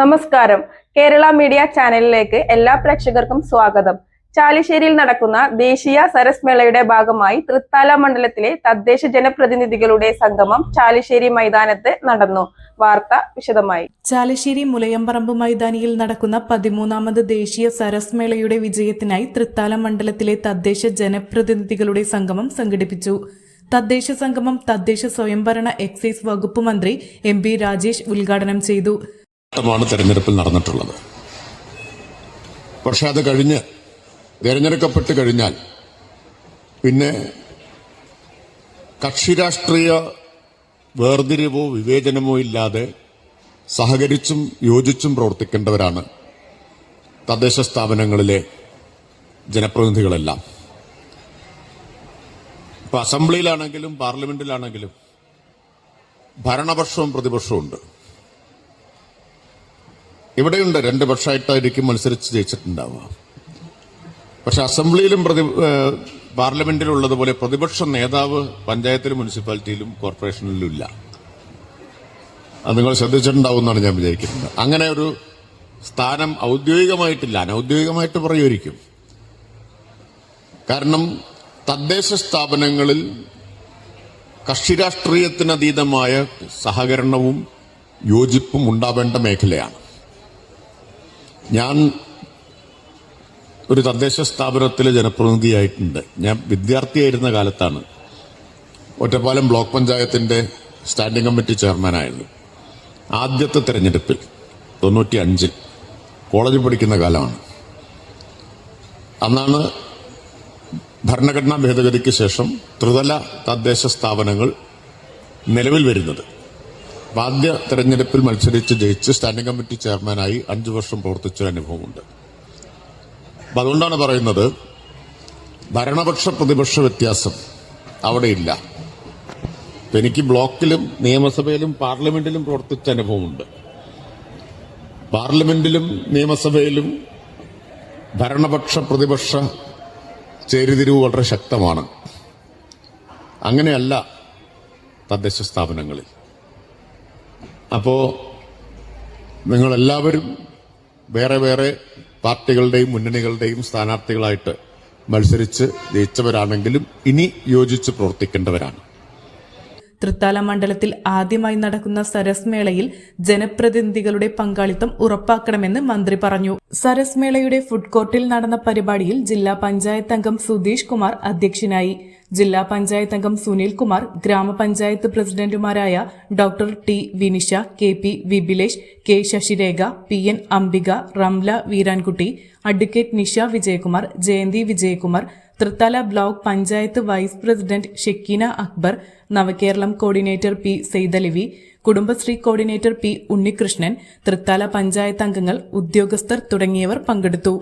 നമസ്കാരം. കേരള മീഡിയ ചാനലിലേക്ക് എല്ലാ പ്രേക്ഷകർക്കും സ്വാഗതം. ചാലിശ്ശേരിയിൽ നടക്കുന്ന ദേശീയ സരസ് മേളയുടെ ഭാഗമായി തൃത്താല മണ്ഡലത്തിലെ തദ്ദേശ ജനപ്രതിനിധികളുടെ സംഗമം ചാലിശ്ശേരി മൈതാനത്ത് നടന്നു. വാർത്ത വിശദമായി. ചാലശ്ശേരി മുലയമ്പറമ്പ് മൈതാനിയിൽ നടക്കുന്ന പതിമൂന്നാമത് ദേശീയ സരസ് മേളയുടെ വിജയത്തിനായി തൃത്താല മണ്ഡലത്തിലെ തദ്ദേശ ജനപ്രതിനിധികളുടെ സംഗമം സംഘടിപ്പിച്ചു. തദ്ദേശ സംഗമം തദ്ദേശ സ്വയംഭരണ എക്സൈസ് വകുപ്പ് മന്ത്രി എം പി രാജേഷ് ഉദ്ഘാടനം ചെയ്തു. മാണ് തെരഞ്ഞെടുപ്പിൽ നടന്നിട്ടുള്ളത്. പക്ഷെ അത് കഴിഞ്ഞ് തിരഞ്ഞെടുക്കപ്പെട്ട് കഴിഞ്ഞാൽ പിന്നെ കക്ഷിരാഷ്ട്രീയ വേർതിരിവോ വിവേചനമോ ഇല്ലാതെ സഹകരിച്ചും യോജിച്ചും പ്രവർത്തിക്കേണ്ടവരാണ് തദ്ദേശ സ്ഥാപനങ്ങളിലെ ജനപ്രതിനിധികളെല്ലാം. ഇപ്പൊ അസംബ്ലിയിലാണെങ്കിലും പാർലമെന്റിലാണെങ്കിലും ഭരണപക്ഷവും പ്രതിപക്ഷവും ഉണ്ട്. ഇവിടെയുണ്ട് രണ്ട് പക്ഷമായിട്ടായിരിക്കും മത്സരിച്ച് ജയിച്ചിട്ടുണ്ടാവുക. പക്ഷെ അസംബ്ലിയിലും പ്രതി പാർലമെന്റിലുള്ളതുപോലെ പ്രതിപക്ഷ നേതാവ് പഞ്ചായത്തിലും മുനിസിപ്പാലിറ്റിയിലും കോർപ്പറേഷനിലും ഇല്ല അത് നിങ്ങൾ ശ്രദ്ധിച്ചിട്ടുണ്ടാവും എന്നാണ് ഞാൻ വിചാരിക്കുന്നത്. അങ്ങനെ ഒരു സ്ഥാനം ഔദ്യോഗികമായിട്ടില്ല. അനൌദ്യോഗികമായിട്ട് പറയുമായിരിക്കും. കാരണം തദ്ദേശ സ്ഥാപനങ്ങളിൽ കക്ഷിരാഷ്ട്രീയത്തിനതീതമായ സഹകരണവും യോജിപ്പും ഉണ്ടാവേണ്ട മേഖലയാണ്. ഞാൻ ഒരു തദ്ദേശ സ്ഥാപനത്തിലെ ജനപ്രതിനിധിയായിട്ടുണ്ട്. ഞാൻ വിദ്യാർത്ഥിയായിരുന്ന കാലത്താണ് ഒറ്റപ്പാലം ബ്ലോക്ക് പഞ്ചായത്തിന്റെ സ്റ്റാൻഡിംഗ് കമ്മിറ്റി ചെയർമാനായിരുന്നു. ആദ്യത്തെ തെരഞ്ഞെടുപ്പിൽ തൊണ്ണൂറ്റി അഞ്ചിൽ കോളേജിൽ പഠിക്കുന്ന കാലമാണ്. അന്നാണ് ഭരണഘടനാ ഭേദഗതിക്ക് ശേഷം ത്രിതല തദ്ദേശ സ്ഥാപനങ്ങൾ നിലവിൽ വരുന്നത്. ആദ്യ തെരഞ്ഞെടുപ്പിൽ മത്സരിച്ച് ജയിച്ച് സ്റ്റാൻഡിംഗ് കമ്മിറ്റി ചെയർമാനായി അഞ്ചു വർഷം പ്രവർത്തിച്ച ഒരു അനുഭവമുണ്ട്. അപ്പം അതുകൊണ്ടാണ് പറയുന്നത് ഭരണപക്ഷ പ്രതിപക്ഷ വ്യത്യാസം അവിടെയില്ല. എനിക്ക് ബ്ലോക്കിലും നിയമസഭയിലും പാർലമെന്റിലും പ്രവർത്തിച്ച അനുഭവമുണ്ട്. പാർലമെന്റിലും നിയമസഭയിലും ഭരണപക്ഷ പ്രതിപക്ഷ ചേരിതിരിവ് വളരെ ശക്തമാണ്. അങ്ങനെയല്ല തദ്ദേശ സ്ഥാപനങ്ങളിൽ. അപ്പോ നിങ്ങളെല്ലാവരും വേറെ വേറെ പാർട്ടികളുടെയും മുന്നണികളുടെയും സ്ഥാനാർത്ഥികളായിട്ട് മത്സരിച്ച് ജയിച്ചവരാണെങ്കിലും ഇനി യോജിച്ച് പ്രവർത്തിക്കേണ്ടവരാണ്. തൃത്താല മണ്ഡലത്തിൽ ആദ്യമായി നടക്കുന്ന സരസ് മേളയിൽ ജനപ്രതിനിധികളുടെ പങ്കാളിത്തം ഉറപ്പാക്കണമെന്ന് മന്ത്രി പറഞ്ഞു. സരസ് മേളയുടെ ഫുഡ് കോർട്ടിൽ നടന്ന പരിപാടിയിൽ ജില്ലാ പഞ്ചായത്ത് അംഗം സുധീഷ് കുമാർ അധ്യക്ഷനായി. ജില്ലാ പഞ്ചായത്ത് അംഗം സുനിൽ കുമാർ ഗ്രാമപഞ്ചായത്ത് പ്രസിഡന്റുമാരായ doctor T Vinisha K P Vibilesh K Sasirekha P N Ambika Ramla Veerankutty advocate Nisha Vijayakumar Jayanthi Vijayakumar Thrithala block panchayat vice president Shekeena Akbar Navakeralam coordinator P Saidalavi Kudumbashree coordinator P Unnikrishnan Thrithala panchayat അംഗങ്ങൾ ഉദ്യോഗസ്ഥർ തുടങ്ങിയവർ പങ്കെടുത്തു.